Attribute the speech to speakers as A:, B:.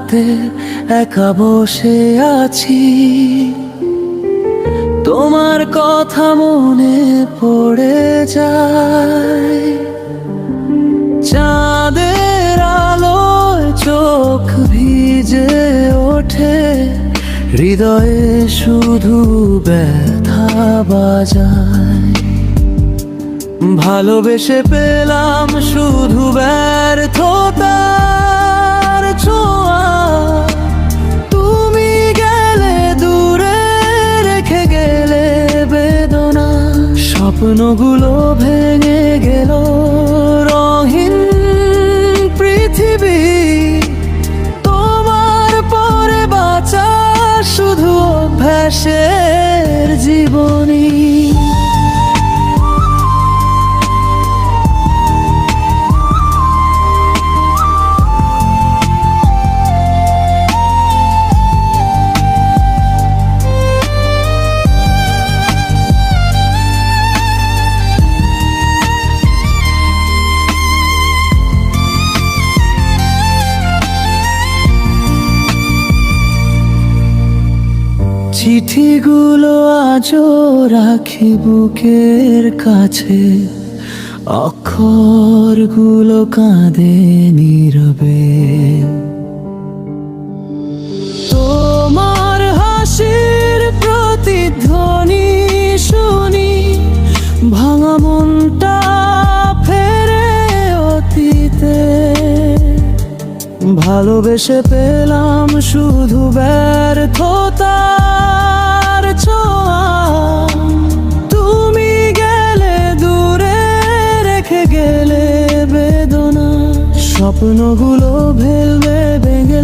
A: হাতে একা বসে আছি। তোমার কথা মনে পড়ে যায়। চাঁদের আলোয় চোখ ভিজে ওঠে। হৃদয়ে শুধু ব্যথা বাজায়। ভালোবেসে পেলাম স্বপ্নগুলো ভেঙে গেল। রহিন পৃথিবী তোমার পরে বাঁচা শুধু অভ্যাসের জীবনী। চিঠিগুলো আজও রাখি বুকের কাছে। অক্ষরগুলো কাঁদে নীরবে। ভালোবেসে পেলাম শুধু ব্যর্থতার ছোঁয়া। তুমি গেলে দূরে রেখে গেলে বেদনা। স্বপ্নগুলো ভেলবে ভেঙে